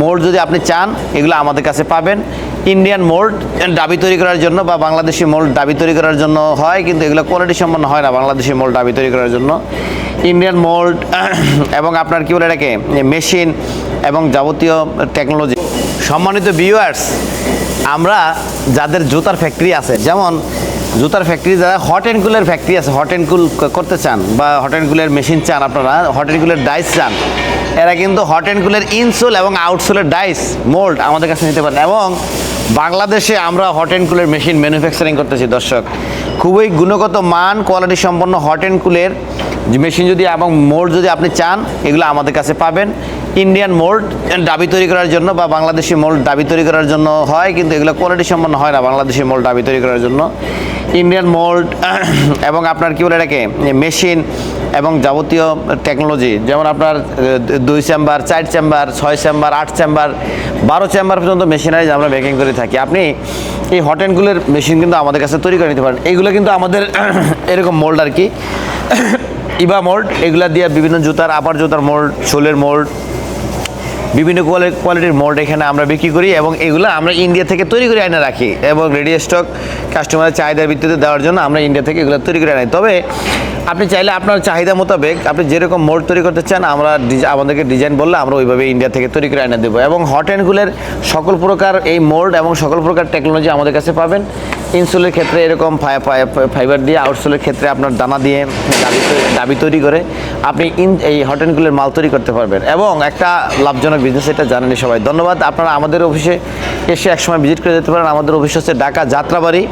Mould যদি আপনি চান, এগুলো আমাদের কাছে পাবেন। ইন্ডিয়ান মোল্ড দাবি তৈরি করার জন্য বা বাংলাদেশি মোল্ড দাবি তৈরি করার জন্য হয়, কিন্তু এগুলো কোয়ালিটি সম্পন্ন হয় না, বাংলাদেশি মোল্ড দাবি তৈরি করার জন্য। ইন্ডিয়ান মোল্ড এবং আপনার কী বলে এটাকে? মেশিন এবং যাবতীয় টেকনোলজি সম্মানিত ভিউয়ার্স আমরা যাদের জুতার ফ্যাক্টরি আছে, যেমন জুতার ফ্যাক্টরি যারা হট অ্যান্ড কুলের ফ্যাক্টরি আছে হট অ্যান্ড কুল করতে চান বা হট অ্যান্ড কুলের মেশিন চান আপনারা হট অ্যান্ড কুলের ডাইস চান এরা কিন্তু হট অ্যান্ড কুলের ইনসোল এবং আউটসোলের ডাইস মোল্ড আমাদের কাছে নিতে পারেন এবং বাংলাদেশে আমরা হট অ্যান্ড কুলের মেশিন ম্যানুফ্যাকচারিং করতেছি, দর্শক। খুবই গুণগত মান কোয়ালিটি সম্পন্ন হট অ্যান্ড কুলের মেশিন যদি এবং মোল্ড যদি আপনি চান, এগুলো আমাদের কাছে পাবেন। ইন্ডিয়ান মোল্ড দাবি তৈরি করার জন্য বা বাংলাদেশি মোল্ড দাবি তৈরি করার জন্য হয়, কিন্তু এগুলো কোয়ালিটি সম্পন্ন হয় না, বাংলাদেশি মোল্ড দাবি তৈরি করার জন্য। ইন্ডিয়ান মোল্ড এবং আপনার কী বলে এটাকে? মেশিন এবং যাবতীয় টেকনোলজি যেমন আপনার দুই চেম্বার চার চেম্বার ছয় চেম্বার আট চেম্বার বারো চেম্বার পর্যন্ত মেশিনারিজ আমরা মেকিং করে থাকি। আপনি এই হট অ্যান্ডগুলোর মেশিন কিন্তু আমাদের কাছে তৈরি করে নিতে পারেন। এইগুলো কিন্তু আমাদের এরকম মোল্ড আর কি। ইবা মোল্ড এগুলা দিয়ে বিভিন্ন জুতার আপার জুতার মোল্ড শোলের মোল্ড বিভিন্ন কোয়ালি- কোয়ালিটির মোল্ড এখানে আমরা বিক্রি করি এবং এগুলো আমরা ইন্ডিয়া থেকে তৈরি করে এনে রাখি এবং রেডি স্টক কাস্টমারের চাহিদার ভিত্তিতে দেওয়ার জন্য আমরা ইন্ডিয়া থেকে এগুলো তৈরি করে আনি। তবে আপনি চাইলে আপনার চাহিদা মোতাবেক আপনি যেরকম মোল্ড তৈরি করতে চান, আমরা আমাদেরকে ডিজাইন বললে আমরা ওইভাবে ইন্ডিয়া থেকে তৈরি করে এনে দেবো। এবং হট অ্যান্ডগুলোর সকল প্রকার এই মোল্ড এবং সকল প্রকার টেকনোলজি আমাদের কাছে পাবেন। ইনসোলের ক্ষেত্রে এরকম ফাই- ফাই- ফাইবার দিয়ে আউটসোলের ক্ষেত্রে আপনার দানা দিয়ে দাবি দাবি তৈরি করে আপনি ইন এই হট অ্যান্ডগুলোর মাল তৈরি করতে পারবেন। এবং একটা লাভজনক বিজনেস এটা জানেনি সবাই। ধন্যবাদ। আপনারা আমাদের অফিসে এসে একসময় ভিজিট করে যেতে পারেন। আমাদের অফিস হচ্ছে ঢাকা যাত্রাবাড়ি।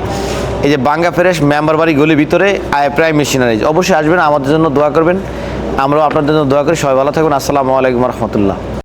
এই যে বাঙ্গা ফ্রেশ মেম্বার বাড়ি গলির ভিতরে প্রাইম মেশিনারিজ অবশ্যই আসবেন, আমাদের জন্য দোয়া করবেন। আমরাও আপনাদের জন্য দোয়া করি। সবাই ভালো থাকুন। আসসালামু আলাইকুম রহমতুল্লাহ।